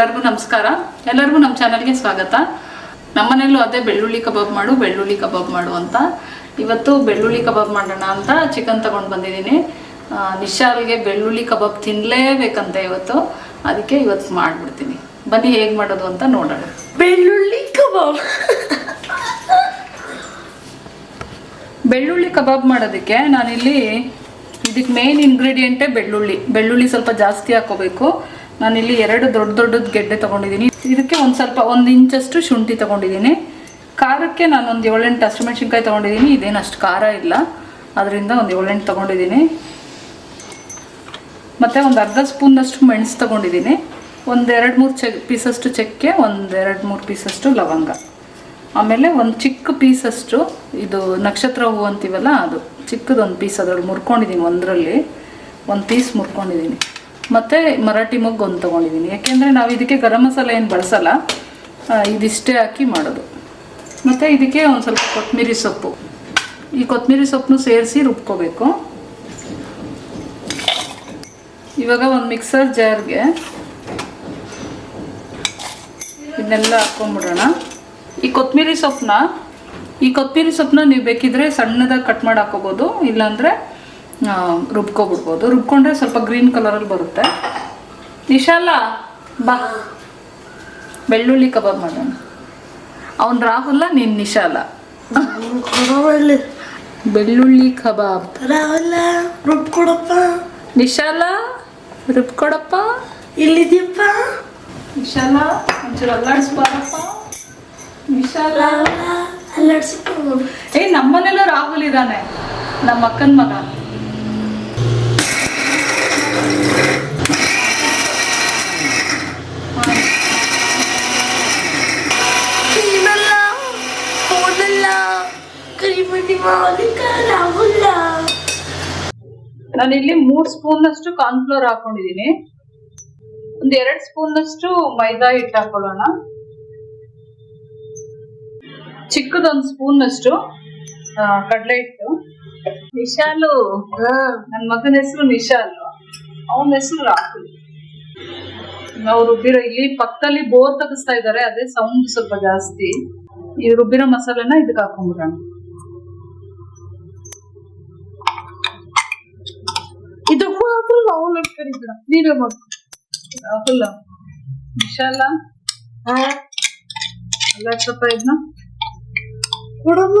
ಎಲ್ಲರಿಗೂ ನಮಸ್ಕಾರ. ಎಲ್ಲರಿಗೂ ನಮ್ಮ ಚಾನಲ್ಗೆ ಸ್ವಾಗತ. ನಮ್ಮನೇಲೂ ಅದೇ ಬೆಳ್ಳುಳ್ಳಿ ಕಬಾಬ್ ಮಾಡು ಬೆಳ್ಳುಳ್ಳಿ ಕಬಾಬ್ ಮಾಡು ಅಂತ. ಇವತ್ತು ಬೆಳ್ಳುಳ್ಳಿ ಕಬಾಬ್ ಮಾಡೋಣ ಅಂತ ಚಿಕನ್ ತಗೊಂಡು ಬಂದಿದ್ದೀನಿ. ನಿಶಾಲ್ಗೆ ಬೆಳ್ಳುಳ್ಳಿ ಕಬಾಬ್ ತಿನ್ನಲೇಬೇಕಂತ ಇವತ್ತು. ಅದಕ್ಕೆ ಇವತ್ತು ಮಾಡಿಬಿಡ್ತೀನಿ. ಬನ್ನಿ ಹೇಗೆ ಮಾಡೋದು ಅಂತ ನೋಡೋಣ. ಬೆಳ್ಳುಳ್ಳಿ ಕಬಾಬ್. ಬೆಳ್ಳುಳ್ಳಿ ಕಬಾಬ್ ಮಾಡೋದಕ್ಕೆ ನಾನಿಲ್ಲಿ ಇದಕ್ಕೆ ಮೇನ್ ಇಂಗ್ರೀಡಿಯೆಂಟೇ ಬೆಳ್ಳುಳ್ಳಿ. ಬೆಳ್ಳುಳ್ಳಿ ಸ್ವಲ್ಪ ಜಾಸ್ತಿ ಹಾಕೋಬೇಕು. ನಾನಿಲ್ಲಿ ಎರಡು ದೊಡ್ಡ ದೊಡ್ಡದು ಗೆಡ್ಡೆ ತೊಗೊಂಡಿದ್ದೀನಿ. ಇದಕ್ಕೆ ಒಂದು ಸ್ವಲ್ಪ ಒಂದು ಇಂಚಷ್ಟು ಶುಂಠಿ ತೊಗೊಂಡಿದ್ದೀನಿ. ಖಾರಕ್ಕೆ ನಾನು ಒಂದು ಏಳೆಂಟು ಹಸಿಮೆಣ್ಸಿನ್ಕಾಯಿ ತೊಗೊಂಡಿದ್ದೀನಿ. ಇದೇನು ಅಷ್ಟು ಖಾರ ಇಲ್ಲ. ಅದರಿಂದ ಒಂದು ಏಳೆಂಟು ತೊಗೊಂಡಿದ್ದೀನಿ. ಮತ್ತು ಒಂದು ಅರ್ಧ ಸ್ಪೂನಷ್ಟು ಮೆಣಸು ತೊಗೊಂಡಿದ್ದೀನಿ. ಒಂದೆರಡು ಮೂರು ಚೆ ಪೀಸಷ್ಟು ಚಕ್ಕೆ ಒಂದೆರಡು ಮೂರು ಪೀಸಷ್ಟು ಲವಂಗ. ಆಮೇಲೆ ಒಂದು ಚಿಕ್ಕ ಪೀಸಷ್ಟು ಇದು ನಕ್ಷತ್ರ ಹೂವು ಅಂತೀವಲ್ಲ ಅದು. ಚಿಕ್ಕದೊಂದು ಪೀಸ್ ಅದರಲ್ಲಿ ಮುರ್ಕೊಂಡಿದ್ದೀನಿ ಒಂದರಲ್ಲಿ. ಒಂದು ಪೀಸ್ ಮುರ್ಕೊಂಡಿದ್ದೀನಿ. ಮತ್ತು ಮರಾಠಿ ಮೊಗ್ಗು ಒಂದು ತೊಗೊಂಡಿದ್ದೀನಿ ಯಾಕೆಂದರೆ ನಾವು ಇದಕ್ಕೆ ಗರಂ ಮಸಾಲ ಏನು ಬಳಸಲ್ಲ ಇದಿಷ್ಟೇ ಹಾಕಿ ಮಾಡೋದು. ಮತ್ತು ಇದಕ್ಕೆ ಒಂದು ಸ್ವಲ್ಪ ಕೊತ್ತಂಬರಿ ಸೊಪ್ಪು. ಈ ಕೊತ್ತಂಬರಿ ಸೊಪ್ಪನ್ನು ಸೇರಿಸಿ ರುಬ್ಕೋಬೇಕು. ಇವಾಗ ಒಂದು ಮಿಕ್ಸರ್ ಜಾರ್ಗೆ ಇದನ್ನೆಲ್ಲ ಹಾಕ್ಕೊಂಬಿಡೋಣ ಈ ಕೊತ್ತಂಬರಿ ಸೊಪ್ಪನ್ನ, ಈ ಕೊತ್ತಂಬರಿ ಸೊಪ್ಪನ್ನ ನೀವು ಬೇಕಿದ್ರೆ ಸಣ್ಣದಾಗಿ ಕಟ್ ಮಾಡಿ ಹಾಕೋಬೋದು ಇಲ್ಲಾಂದರೆ ರುಬ್ಕೊಬಿಡ್ಬೋದು. ರುಬ್ಕೊಂಡ್ರೆ ಸ್ವಲ್ಪ ಗ್ರೀನ್ ಕಲರಲ್ಲಿ ಬರುತ್ತೆ. ನಿಶಾಲ ಬಾ. ಬೆಳ್ಳುಳ್ಳಿ ಕಬಾಬ್ ಮಾಡೋಣ. ಅವ್ನು ರಾಹುಲ್ಲ ನೀನು ನಿಶಾಲ. ಬೆಳ್ಳುಳ್ಳಿ ಕಬಾಬ್. ರಾಹುಲ್ಲ ರುಬ್ಕೊಡಪ್ಪ. ನಿಶಾಲ ರುಬ್ಕೊಡಪ್ಪ. ಇಲ್ಲಿದ್ಯಪ್ಪ. ನಿಶಾಲ ಒಂಚೂರು ಅಲ್ಲಾಡಿಸ್ಬಾರಪ್ಪ ನಿಶಾಲ. ಅಲ್ಲಾಡ್ಸಿಕೊಂಡು ಏ ನಮ್ಮನೆಲ್ಲ ರಾಹುಲ್ ಇದ್ದಾನೆ. ನಮ್ಮ ಅಕ್ಕನ ಮಗ ನೀನಲ್ಲ ಹೋದಲ್ಲ ಕರಿಮಣಿ ಮಾಲಿಕ ರಾಹುಲ್ಲ ನಾನಿಲ್ಲಿ ಮೂರ್ ಸ್ಪೂನ್ ಅಷ್ಟು ಕಾರ್ನ್ಫ್ಲೋರ್ ಹಾಕೊಂಡಿದೀನಿ ಒಂದ್ ಎರಡ್ ಸ್ಪೂನ್ ಅಷ್ಟು ಮೈದಾ ಹಿಟ್ಟು ಹಾಕೊಳ್ಳೋಣ. ಚಿಕ್ಕದೊಂದ್ ಸ್ಪೂನ್ ಅಷ್ಟು ಕಡಲೆ ಕಡ್ಲೆ ಹಿಟ್ಟು. ನಿಶಾಲು, ನನ್ ಮಗನ ಹೆಸರು ನಿಶಾಲ್. ಅವನ ಹೆಸರು ರಾಹುಲ್. ನಾವು ರುಬ್ಬಿರೋ, ಇಲ್ಲಿ ಪಕ್ಕದಲ್ಲಿ ಬೋರ್ ತಗಿಸ್ತಾ ಇದ್ದಾರೆ ಅದೇ ಸೌಂಡ್ ಸ್ವಲ್ಪ ಜಾಸ್ತಿ. ಈ ರುಬ್ಬಿರೋ ಮಸಾಲೆನ ಇದಕ್ಕೆ ಹಾಕೊಂಡ್ಬಿಡೋಣ. ಇದು ಮಾತ್ರ ರಾಹುಲ್ ಅಂತ ಕರಿಬೇಡ ನೀವೇ ಮಾಡು ರಾಹುಲ್ ವಿಶಾಲ. ಎಲ್ಲ ಸ್ವಲ್ಪ ಇದನ್ನ ಕೊಡಮ್ಮ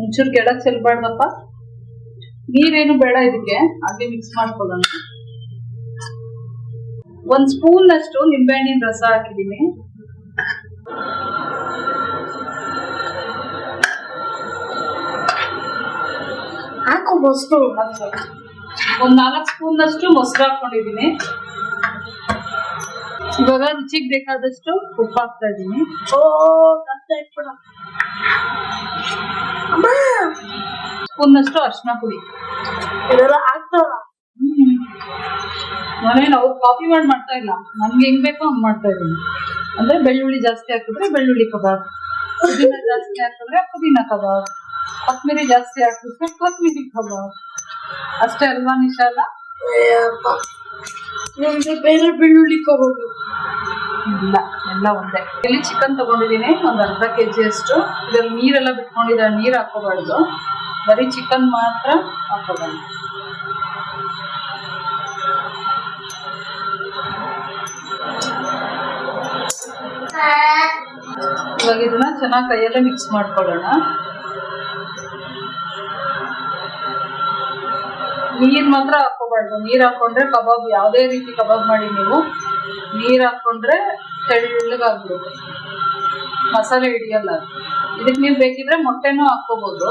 ಒಂಚೂರು ಕೆಳಗ್ ಚೆಲ್ಬಾರ್ದಪ್ಪ. ನೀರೇನು ಬೇಡ ಇದಕ್ಕೆ. ಹಾಗೆ ಮಿಕ್ಸ್ ಮಾಡ್ಕೊಳ್ಳೋಣ. ಒಂದ್ ಸ್ಪೂನ್ ಅಷ್ಟು ನಿಂಬೆಹಣ್ಣಿನ ರಸ ಹಾಕಿದೀನಿ. ಹಾಕು ಮೊಸರು ಒಂದ್ ನಾಲ್ಕು ಸ್ಪೂನ್ ಅಷ್ಟು ಮೊಸರು ಹಾಕೊಂಡಿದೀನಿ ಇವಾಗ ರುಚಿಗೆ ಬೇಕಾದಷ್ಟು ಉಪ್ಪು ಹಾಕ್ತಾ ಇದೀನಿ ಸ್ಪೂನ್ ಅಷ್ಟು ಅರ್ಶಿನ ಪುಡಿ. ಇದೆಲ್ಲ ಹಾಕ್ತಾರ? ನಾನೇನು ಅವ್ರು ಕಾಪಿ ಮಾಡಿ ಮಾಡ್ತಾ ಇಲ್ಲ. ನನ್ಗೆ ಹೆಂಗ್ ಬೇಕೋ ಹಂಗ್ ಮಾಡ್ತಾ ಇದೀನಿ ಅಂದ್ರೆ ಬೆಳ್ಳುಳ್ಳಿ ಜಾಸ್ತಿ ಹಾಕಿದ್ರೆ ಬೆಳ್ಳುಳ್ಳಿ ಕಬಾಬ್. ಪುದೀನ ಜಾಸ್ತಿ ಹಾಕಿದ್ರೆ ಪುದೀನ ಕಬಾಬ್. ಕೊತ್ತಂಬರಿ ಜಾಸ್ತಿ ಹಾಕಿದ್ರೆ ಕೊತ್ಮಿರಿ ಕಬಾಬ್. ಅಷ್ಟೇ ಅಲ್ವಾ ನಿಶಾಲ? ನಿಮ್ಗೆ ಬೇರೆ ಬೆಳ್ಳುಳ್ಳಿ ಕೋಬೋದು ಇಲ್ಲ ಎಲ್ಲ ಒಂದೇ. ಇಲ್ಲಿ ಚಿಕನ್ ತಗೊಂಡಿದ್ದೀನಿ ಒಂದ್ ಅರ್ಧ ಕೆಜಿ ಅಷ್ಟು. ಇದ್ರಲ್ಲಿ ನೀರೆಲ್ಲ ಬಿಟ್ಕೊಂಡಿದ್ರೆ ನೀರ್ ಹಾಕೋಬಾರ್ದು. ಬರೀ ಚಿಕನ್ ಮಾತ್ರ ಹಾಕೋಬಾರ್ದು. ಇವಾಗ ಇದನ್ನ ಚೆನ್ನಾಗಿ ಕೈಯಲ್ಲೇ ಮಿಕ್ಸ್ ಮಾಡ್ಕೊಳ್ಳೋಣ. ನೀರ್ ಮಾತ್ರ ಹಾಕೋಬಾರ್ದು ನೀರ್ ಹಾಕೊಂಡ್ರೆ ಕಬಾಬ್ ಯಾವುದೇ ರೀತಿ ಕಬಾಬ್ ಮಾಡಿ ನೀವು ನೀರ್ ಹಾಕೊಂಡ್ರೆ ತೆಳ್ಳಗಾಗ್ಬಿಡುತ್ತೆ ಮಸಾಲೆ ಹಿಡಿಯಲ್ಲ. ಇದಕ್ಕೆ ನೀವು ಬೇಕಿದ್ರೆ ಮೊಟ್ಟೆನೂ ಹಾಕೋಬಹುದು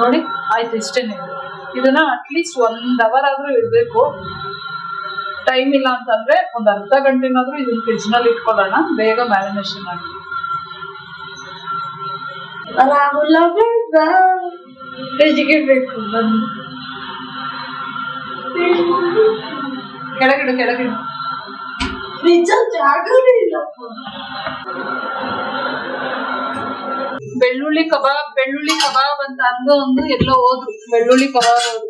ನೋಡಿ, ಆಯ್ತು ಇಷ್ಟೇನೆ ಇದನ್ನ ಅಟ್ಲೀಸ್ಟ್ ಒಂದ್ ಅವರ್ ಆದ್ರೂ ಇಡ್ಬೇಕು. ಟೈಮ್ ಇಲ್ಲ ಅಂತಂದ್ರೆ ಒಂದ್ ಅರ್ಧ ಗಂಟೆನಾದ್ರೂ ಇದನ್ನ ಫ್ರಿಜ್ನಲ್ಲಿ ಇಟ್ಕೊಳ್ಳೋಣ. ಬೇಗ ಮ್ಯಾರಿನೇಷನ್ ಆಗಿ ಫ್ರಿಜ್ಗೆ ಬೇಕು ಬಂದು ಕೆಳಗಿಡು ಕೆಳಗಿಡು. ಫ್ರಿಜ್ ಜಾಗನೇ ಇಲ್ಲಪ್ಪ ಬೆಳ್ಳುಳ್ಳಿ ಕಬಾಬ್ ಬೆಳ್ಳುಳ್ಳಿ ಕಬಾಬ್ ಅಂತ ಅಂದು ಅಂದು ಎಲ್ಲೋ ಹೋದ್ರು ಬೆಳ್ಳುಳ್ಳಿ ಕಬಾಬ್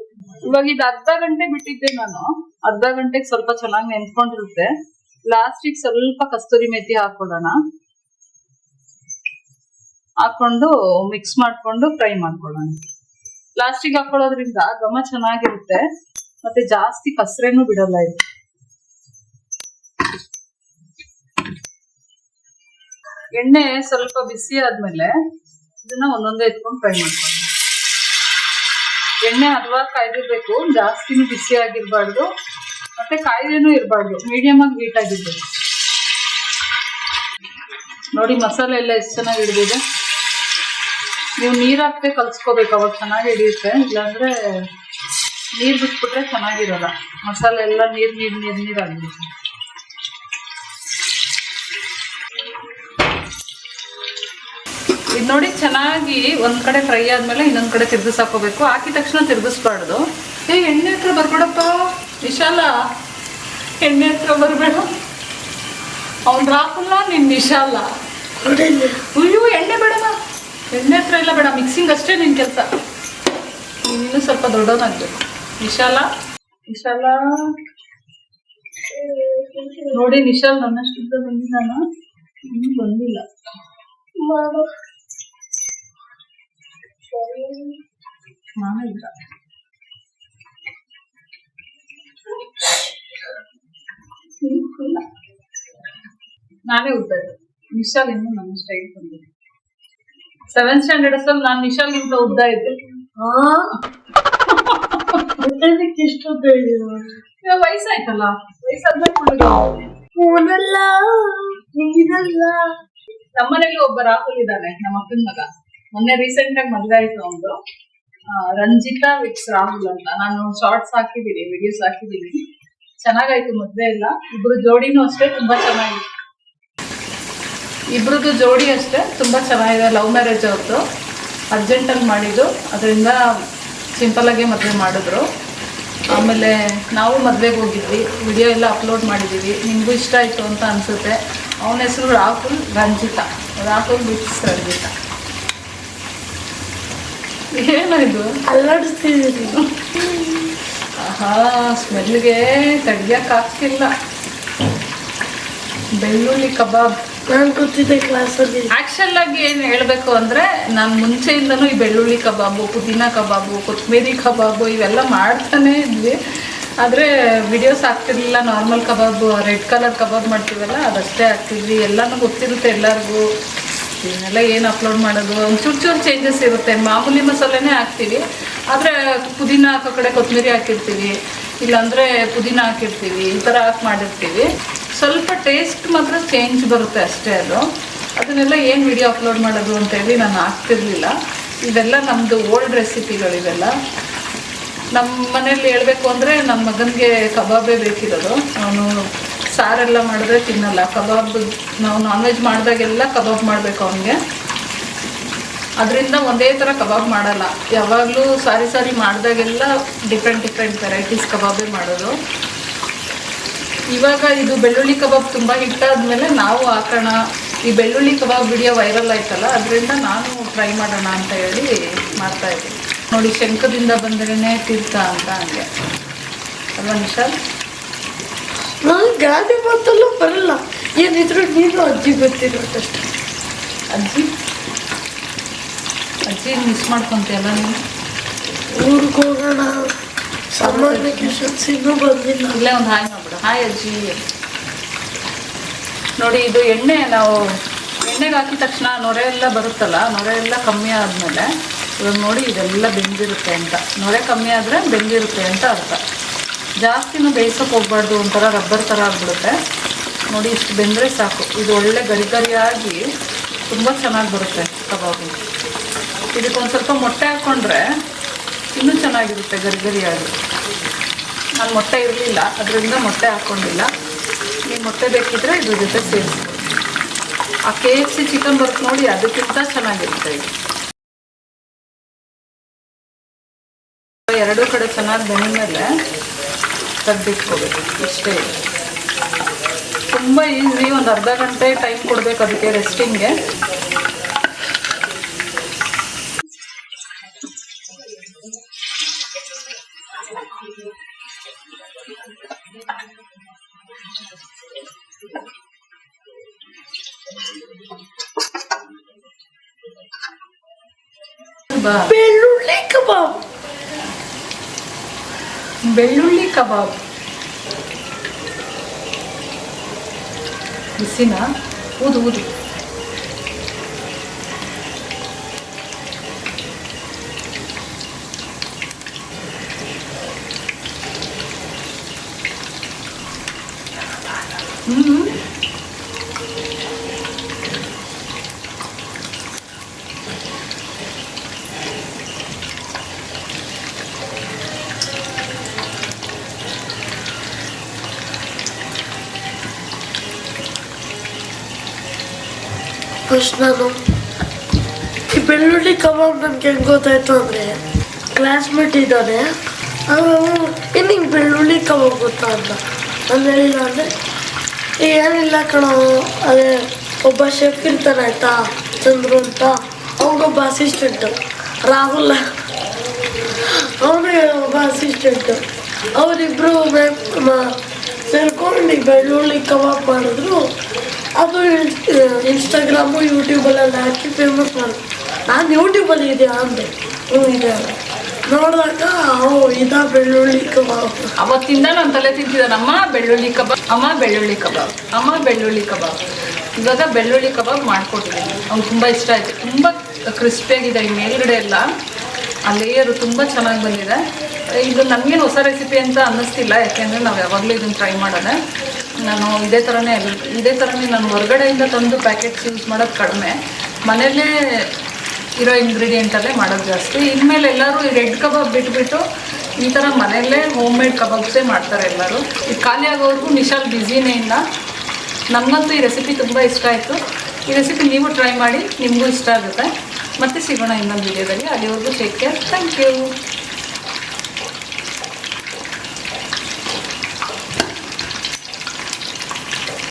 ಇವಾಗ ಇದು ಅರ್ಧ ಗಂಟೆ ಬಿಟ್ಟಿದ್ದೆ ನಾನು. ಅರ್ಧ ಗಂಟೆಗೆ ಸ್ವಲ್ಪ ಚೆನ್ನಾಗಿ ನೆನ್ಸ್ಕೊಂಡಿರುತ್ತೆ. ಲಾಸ್ಟಿಗೆ ಸ್ವಲ್ಪ ಕಸ್ತೂರಿ ಮೆಥಿ ಹಾಕೊಡೋಣ ಹಾಕೊಂಡು ಮಿಕ್ಸ್ ಮಾಡ್ಕೊಂಡು ಫ್ರೈ ಮಾಡ್ಕೊಳ್ಳೋಣ. ಪ್ಲಾಸ್ಟಿಕ್ ಹಾಕೊಳ್ಳೋದ್ರಿಂದ ಘಮ ಚೆನ್ನಾಗಿರುತ್ತೆ. ಮತ್ತೆ ಜಾಸ್ತಿ ಕಸರೇನು ಬಿಡಲ್ಲ ಇದು. ಎಣ್ಣೆ ಸ್ವಲ್ಪ ಬಿಸಿ ಆದ್ಮೇಲೆ ಇದನ್ನ ಒಂದೊಂದೇ ಎತ್ಕೊಂಡು ಫ್ರೈ ಮಾಡ್ಕೊಳ್ಳೋಣ. ಎಣ್ಣೆ ಹದವಾಗಿ ಕಾಯ್ದಿರ್ಬೇಕು, ಜಾಸ್ತಿನೂ ಬಿಸಿ ಆಗಿರ್ಬಾರ್ದು. ಮತ್ತೆ ಕಾಯ್ದೇನು ಇರಬಾರ್ದು ಮೀಡಿಯಂ ಆಗಿ ಹೀಟ್ ಆಗಿರ್ಬೇಕು. ನೋಡಿ ಮಸಾಲೆ ಎಲ್ಲ ಎಷ್ಟು ಚೆನ್ನಾಗಿ ಹಿಡಿದಿದೆ. ನೀವು ನೀರ್ ಹಾಕ್ದೆ ಕಲ್ಸ್ಕೋಬೇಕು ಅವಾಗ ಚೆನ್ನಾಗಿ ಹಿಡಿಯುತ್ತೆ. ಇಲ್ಲಾಂದ್ರೆ ನೀರ್ ಬಿಟ್ಬಿಟ್ರೆ ಚೆನ್ನಾಗಿರಲ್ಲ. ಮಸಾಲೆ ಎಲ್ಲ ನೀರ್ ನೀರ್ ನೀರ್ ನೀರ್ ಆಗಿರುತ್ತೆ ಇದು ನೋಡಿ ಚೆನ್ನಾಗಿ ಒಂದ್ ಕಡೆ ಫ್ರೈ ಆದ್ಮೇಲೆ ಇನ್ನೊಂದ್ ಕಡೆ ತಿರ್ಗಿಸ್ ಹಾಕೋಬೇಕು ಹಾಕಿದ ತಕ್ಷಣ ತಿರ್ಗಿಸ್ಬಾರ್ದು. ಏ ಎಣ್ಣೆ ಹತ್ರ ಬರ್ಬೇಡಪ್ಪ. ವಿಶಾಲ. ಎಣ್ಣೆ ಹತ್ರ ಬರ್ಬೇಡ. ಅವ್ನ್ ರಾಹುಲ್ಲ ನಿನ್ ವಿಶಾಲ. ಅಯ್ಯೋ ಎಣ್ಣೆ ಬೇಡಮ್ಮ ಎಣ್ಣೆ ಹತ್ರ ಇಲ್ಲ ಬೇಡ ಮಿಕ್ಸಿಂಗ್ ಅಷ್ಟೇ ನಿನ್ ಕೆಲಸ. ಇನ್ನು ಸ್ವಲ್ಪ ದೊಡ್ಡವನಾಗ್ಬೇಕು ವಿಶಾಲ ವಿಶಾಲ ನೋಡಿ ನಿಶಾಲ್ ನನ್ನಷ್ಟಿದ್ದ ಬಂದಿದ್ದಾನ? ಇನ್ನೂ ಬಂದಿಲ್ಲ. ನಾನು ಇಲ್ಲ. ನಾನೇ ಉದ್ದ. ಇದ್ದೆ. ವಿಶಾಲ್ ಇನ್ನು ನನ್ನ ಸ್ಟೈಲ್ ಬಂದಿದೆ ಸೆವೆಂತ್ ಸ್ಟ್ಯಾಂಡರ್ಡ್ ನಾನ್ ನಾನು ನಿಶಾಲ್ಗಿಂತ ಉದ್ದ ಇದ್ದೆ? ಇವಾಗ ವಯಸ್ಸಾಯ್ತಲ್ಲ. ವಯಸ್ಸಾದ್ಮೇಲೆ ನಮ್ಮನೇಲಿ ಒಬ್ಬ ರಾಹುಲ್ ಇದ್ದಾನೆ ನಮ್ಮ ಅಕ್ಕನ ಮಗ. ಮೊನ್ನೆ ರೀಸೆಂಟ್ ಆಗಿ ಮದ್ವೆ ಆಯ್ತು ಅವನು ರಂಜಿತಾ ವಿಕ್ಸ್ ರಾಹುಲ್ ಅಂತ. ನಾನು ಶಾರ್ಟ್ಸ್ ಹಾಕಿದ್ದೀನಿ ವಿಡಿಯೋಸ್ ಹಾಕಿದ್ದೀನಿ. ಚೆನ್ನಾಗಾಯ್ತು ಮದ್ವೆ ಎಲ್ಲ. ಇಬ್ರು ಜೋಡಿನೂ ಅಷ್ಟೇ ತುಂಬಾ ಚೆನ್ನಾಗಿತ್ತು. ಇಬ್ರದ್ದು ಜೋಡಿ ಅಷ್ಟೇ ತುಂಬ ಚೆನ್ನಾಗಿದೆ ಲವ್ ಮ್ಯಾರೇಜ್ ಅವ್ರದ್ದು ಅರ್ಜೆಂಟಲ್ಲಿ ಮಾಡಿದ್ದು ಅದರಿಂದ ಸಿಂಪಲ್ ಆಗಿ ಮದುವೆ ಮಾಡಿದ್ರು. ಆಮೇಲೆ ನಾವು ಮದುವೆಗೆ ಹೋಗಿದ್ವಿ ವಿಡಿಯೋ ಎಲ್ಲ ಅಪ್ಲೋಡ್ ಮಾಡಿದ್ದೀವಿ ನಿಮಗೂ ಇಷ್ಟ ಆಯಿತು ಅಂತ ಅನಿಸುತ್ತೆ. ಅವನ ಹೆಸರು ರಾಹುಲ್ ರಂಜಿತ. ರಾಹುಲ್ ಬಿಟ್ಸ್ ರಂಜಿತ. ಏನಾಯ್ತು ಅಲ್ಲಾಡಿಸ್ತಿದ್ದೀನಿ ಆಹಾ ಸ್ಮೆಲ್ಗೆ ತಡಿಯಕ್ಕಾಗ್ತಿಲ್ಲ ಬೆಳ್ಳುಳ್ಳಿ ಕಬಾಬ್. ನಾನು ಕೂತಿದ್ದೆ ಕ್ಲಾಸಲ್ಲಿ ಆಗಿ ಏನು ಹೇಳಬೇಕು ಅಂದ್ರೆ, ನಾನು ಮುಂಚೆಯಿಂದನೂ ಈ ಬೆಳ್ಳುಳ್ಳಿ ಕಬಾಬು, ಪುದೀನ ಕಬಾಬು ಕೊತ್ತಂಬರಿ ಕಬಾಬು ಇವೆಲ್ಲ ಮಾಡ್ತಾನೆ ಇದ್ವಿ. ಆದರೆ ವಿಡಿಯೋಸ್ ಆಗ್ತಿರ್ಲಿಲ್ಲ normal kebab red colour kebab ಮಾಡ್ತೀವಲ್ಲ, ಅದಷ್ಟೇ ಆಗ್ತಿದ್ವಿ ಎಲ್ಲನೂ ಗೊತ್ತಿರುತ್ತೆ ಎಲ್ಲರಿಗೂ. ಇದನ್ನೆಲ್ಲ ಏನು ಅಪ್ಲೋಡ್ ಮಾಡೋದು? ಒಂದು ಚೂರು ಚೂರು ಚೇಂಜಸ್ ಇರುತ್ತೆ. ಮಾಮೂಲಿ ಮಸಾಲೆನೇ ಹಾಕ್ತೀವಿ. ಆದರೆ ಪುದೀನ ಹಾಕೋ ಕಡೆ ಕೊತ್ತಂಬರಿ ಹಾಕಿರ್ತೀವಿ. ಇಲ್ಲಾಂದರೆ ಪುದೀನ ಹಾಕಿರ್ತೀವಿ. ಈ ಥರ ಹಾಕಿ ಮಾಡಿರ್ತೀವಿ. ಸ್ವಲ್ಪ ಟೇಸ್ಟ್ ಮಾತ್ರ ಚೇಂಜ್ ಬರುತ್ತೆ ಅಷ್ಟೇ ಅದು. ಅದನ್ನೆಲ್ಲ ಏನು ವಿಡಿಯೋ ಅಪ್ಲೋಡ್ ಮಾಡೋದು ಅಂತೇಳಿ ನಾನು ಹಾಕ್ತಿರ್ಲಿಲ್ಲ. ಇವೆಲ್ಲ ನಮ್ಮದು ಓಲ್ಡ್ ರೆಸಿಪಿಗಳಿವೆಲ್ಲ ನಮ್ಮ ಮನೇಲಿ ಹೇಳಬೇಕು ಅಂದರೆ ನನ್ನ ಮಗನಿಗೆ ಕಬಾಬೇ ಬೇಕಿರೋದು. ಅವನು ಸಾರೆಲ್ಲ ಮಾಡಿದ್ರೆ ತಿನ್ನಲ್ಲ. ಕಬಾಬ್ ನಾವು ನಾನ್ ವೆಜ್ ಮಾಡಿದಾಗೆಲ್ಲ ಕಬಾಬ್ ಮಾಡಬೇಕು ಅವನಿಗೆ. ಅದರಿಂದ ಒಂದೇ ಥರ ಕಬಾಬ್ ಮಾಡಲ್ಲ. ಯಾವಾಗಲೂ ಸಾರಿ ಸಾರಿ ಮಾಡಿದಾಗೆಲ್ಲ ಡಿಫ್ರೆಂಟ್ ಡಿಫ್ರೆಂಟ್ ವೆರೈಟೀಸ್ ಕಬಾಬೇ ಮಾಡೋದು. ಇವಾಗ ಇದು ಬೆಳ್ಳುಳ್ಳಿ ಕಬಾಬ್ ತುಂಬ ಹಿಟ್ಟಾದ್ಮೇಲೆ ನಾವು ಹಾಕೋಣ ಈ ಬೆಳ್ಳುಳ್ಳಿ ಕಬಾಬ್ ವಿಡಿಯೋ ವೈರಲ್ ಆಯ್ತಲ್ಲ ಅದರಿಂದ ನಾನು ಟ್ರೈ ಮಾಡೋಣ ಅಂತ ಹೇಳಿ ಮಾಡ್ತಾ ಇದ್ದೀನಿ. ನೋಡಿ ಶಂಕದಿಂದ ಬಂದ್ರೇ ತೀರ್ಥ ಅಂತ ಹಂಗೆ. ಅಲ್ವಾ ನಿಶಾಲ್ ನಾನು ಗಾದೆ ಮಾತಲ್ಲೂ ಬರಲ್ಲ. ಏನಿದ್ರು ನೀನು ಅಜ್ಜಿ ಗೊತ್ತಿರೋದಷ್ಟು ಅಜ್ಜಿ? ಅಜ್ಜಿ ಮಿಸ್ ಮಾಡ್ಕೊಂತೀಯಲ್ಲ ನೀನು? ಊರಿಗೆ ಹೋಗೋಣ. ಇಲ್ಲೇ ಒಂದು ಹಾಯ್ ಮಾಡ್ಬಿಡು ಹಾಯ್ ಅಜ್ಜಿ ನೋಡಿ, ಇದು ಎಣ್ಣೆ, ನಾವು ಎಣ್ಣೆಗೆ ಹಾಕಿದ ತಕ್ಷಣ ನೊರೆ ಎಲ್ಲ ಬರುತ್ತಲ್ಲ, ನೊರೆ ಎಲ್ಲ ಕಮ್ಮಿ ಆದಮೇಲೆ ಇವಾಗ ನೋಡಿ, ಇದೆಲ್ಲ ಬೆಂದಿರುತ್ತೆ ಅಂತ. ನೊರೆ ಕಮ್ಮಿ ಆದರೆ ಬೆಂದಿರುತ್ತೆ ಅಂತ ಅರ್ಥ. ಜಾಸ್ತಿನೂ ಬೇಯಿಸೋಕೆ ಹೋಗ್ಬಾರ್ದು ಒಂಥರ ರಬ್ಬರ್ ಥರ ಆಗ್ಬಿಡುತ್ತೆ. ನೋಡಿ, ಇಷ್ಟು ಬೆಂದರೆ ಸಾಕು. ಇದು ಒಳ್ಳೆ ಗರಿ ಗರಿಯಾಗಿ ತುಂಬ ಚೆನ್ನಾಗಿ ಬರುತ್ತೆ ಕಬಾಬು. ಇದಕ್ಕೆ ಒಂದು ಸ್ವಲ್ಪ ಮೊಟ್ಟೆ ಹಾಕ್ಕೊಂಡ್ರೆ ಇನ್ನೂ ಚೆನ್ನಾಗಿರುತ್ತೆ ಗರಿ ಗರಿಯಾಗಿ ನಾನು ಮೊಟ್ಟೆ ಇರಲಿಲ್ಲ, ಅದರಿಂದ ಮೊಟ್ಟೆ ಹಾಕ್ಕೊಂಡಿಲ್ಲ ನೀವು ಮೊಟ್ಟೆ ಬೇಕಿದ್ರೆ ಇದ್ರ ಜೊತೆ ಸೇರಿಸ್ಬೋದು ಆ ಕೆ ಎಫ್ ಸಿ ಚಿಕನ್ ಬರುತ್ತೆ ನೋಡಿ ಅದಕ್ಕಿಂತ ಚೆನ್ನಾಗಿರುತ್ತೆ ಇದು. ಎರಡೂ ಕಡೆ ಚೆನ್ನಾಗಿ ಬೆಂದ್ಮೇಲೆ ತೆಗ್ದಿಟ್ಕೋಬೇಕು, ಇಷ್ಟೇ. ತುಂಬ ಈಸಿ ಒಂದು ಅರ್ಧ ಗಂಟೆ ಟೈಮ್ ಕೊಡಬೇಕು ಅದಕ್ಕೆ ರೆಸ್ಟಿಂಗ್ಗೆ ಬಾ ಬೆಳ್ಳುಳ್ಳಿ ಕಬಾಬ್ ಬೆಳ್ಳುಳ್ಳಿ ಕಬಾಬ್ ಬಿಸಿನ ಊದು ಊದು ಫಸ್ಟ್ ನಾನು ಈ ಬೆಳ್ಳುಳ್ಳಿ ಕಬಾಬ್ ನನ್ಗೆ ಹೆಂಗ್ ಗೊತ್ತಾಯ್ತು ಅಂದರೆ ಕ್ಲಾಸ್ಮೇಟ್ ಇದ್ದಾನೆ. ಅವನು ನಿಂಗೆ ಬೆಳ್ಳುಳ್ಳಿ ಕಬಾಬ್ ಗೊತ್ತಾ ಅಂತ. ನಾನು ಹೇಳಿಲ್ಲ ಅಂದರೆ ಏನಿಲ್ಲ ಕಣೋ, ಅದೇ ಒಬ್ಬ ಶೆಫ್ ಇರ್ತಾನೆ ಆಯ್ತಾ, ಚಂದ್ರು ಅಂತ. ಅವನೊಬ್ಬ ಅಸಿಸ್ಟೆಂಟು ರಾಹುಲ್. ಅವನಿಗೆ ಒಬ್ಬ ಅಸಿಸ್ಟೆಂಟು ಅವರಿಬ್ಬರು ಸೇರ್ಕೊಂಡು ಬೆಳ್ಳುಳ್ಳಿ ಕಬಾಬ್ ಮಾಡಿದ್ರು. ಅದು ಇನ್ಸ್ಟಾಗ್ರಾಮು ಯೂಟ್ಯೂಬಲ್ಲೆಲ್ಲ ಹಾಕಿ ಫೇಮಸ್ ಮಾಡಿ. ನಾನು ಯೂಟ್ಯೂಬಲ್ಲಿ ಇದೆಯಾ ಅಂದೆ. ಹ್ಞೂ ಇದೆ. ನೋಡಿದಾಗ ಅವು ಇದ ಬೆಳ್ಳುಳ್ಳಿ ಕಬಾಬ್. ಅವತ್ತಿಂದ ನಾನು ತಲೆ ತಿಂತಿದ್ದಾನಮ್ಮ ಬೆಳ್ಳುಳ್ಳಿ ಕಬಾಬ್, ಅಮ್ಮ ಬೆಳ್ಳುಳ್ಳಿ ಕಬಾಬ್, ಅಮ್ಮ ಬೆಳ್ಳುಳ್ಳಿ ಕಬಾಬ್. ಇವಾಗ ಬೆಳ್ಳುಳ್ಳಿ ಕಬಾಬ್ ಮಾಡ್ಕೊಟ್ಟಿದ್ದೀನಿ. ಅವ್ನು ತುಂಬ ಇಷ್ಟ ಆಯಿತು. ತುಂಬ ಕ್ರಿಸ್ಪಿಯಾಗಿದೆ ಈ ಮೇಲ್ಗಡೆ ಎಲ್ಲ. ಆ ಲೇಯರು ತುಂಬ ಚೆನ್ನಾಗಿ ಬಂದಿದೆ. ಇದು ನಮಗೇನು ಹೊಸ ರೆಸಿಪಿ ಅಂತ ಅನ್ನಿಸ್ತಿಲ್ಲ, ಯಾಕೆಂದರೆ ನಾವು ಯಾವಾಗಲೂ ಇದನ್ನು ಟ್ರೈ ಮಾಡೋಣ ನಾನು ಇದೇ ಥರನೇ ಇದೇ ಥರನೇ ನಾನು ಹೊರಗಡೆಯಿಂದ ತಂದು ಪ್ಯಾಕೆಟ್ಸ್ ಯೂಸ್ ಮಾಡೋದು ಕಡಿಮೆ. ಮನೆಯಲ್ಲೇ ಇರೋ ಇಂಗ್ರೀಡಿಯೆಂಟಲ್ಲೇ ಮಾಡೋದು ಜಾಸ್ತಿ. ಇನ್ಮೇಲೆ ಎಲ್ಲರೂ ಈ ರೆಡ್ ಕಬಾಬ್ ಬಿಟ್ಬಿಟ್ಟು ಈ ಥರ ಮನೆಯಲ್ಲೇ ಹೋಮ್ ಮೇಡ್ ಕಬಾಬ್ಸೇ ಮಾಡ್ತಾರೆ ಎಲ್ಲರೂ. ಈ ಖಾಲಿ ಆಗೋವರೆಗೂ ನಿಶಾಲ್ ಬ್ಯುಸಿನೇ ಇಲ್ಲ. ನನಗಂತೂ ಈ ರೆಸಿಪಿ ತುಂಬ ಇಷ್ಟ ಆಯಿತು. ಈ ರೆಸಿಪಿ ನೀವು ಟ್ರೈ ಮಾಡಿ, ನಿಮಗೂ ಇಷ್ಟ ಆಗುತ್ತೆ. ಮತ್ತೆ ಸಿಗೋಣ ಇನ್ನೊಂದು ವಿಡಿಯೋದಲ್ಲಿ ಅಲ್ಲಿವರೆಗೂ ಟೇಕ್ ಕೇರ್ ಥ್ಯಾಂಕ್ ಯು